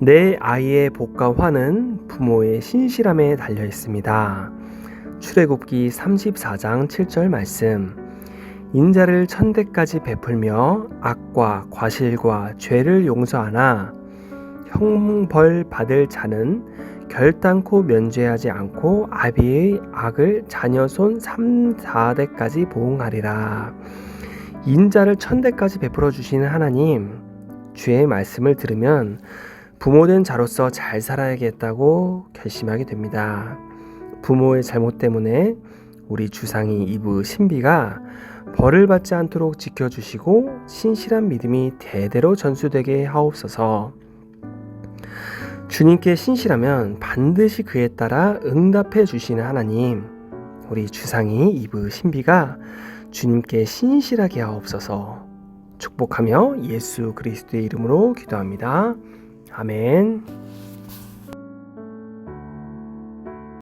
내 아이의 복과 화는 부모의 신실함에 달려 있습니다. 출애굽기 34장 7절 말씀. 인자를 천대까지 베풀며 악과 과실과 죄를 용서하나 형벌 받을 자는 결단코 면죄하지 않고 아비의 악을 자녀 손 3, 4대까지 보응하리라. 인자를 천대까지 베풀어 주시는 하나님, 주의 말씀을 들으면 부모된 자로서 잘 살아야겠다고 결심하게 됩니다. 부모의 잘못 때문에 우리 주상이 이브 신비가 벌을 받지 않도록 지켜주시고 신실한 믿음이 대대로 전수되게 하옵소서. 주님께 신실하면 반드시 그에 따라 응답해 주시는 하나님, 우리 주상이 이브 신비가 주님께 신실하게 하옵소서. 축복하며 예수 그리스도의 이름으로 기도합니다. 아멘.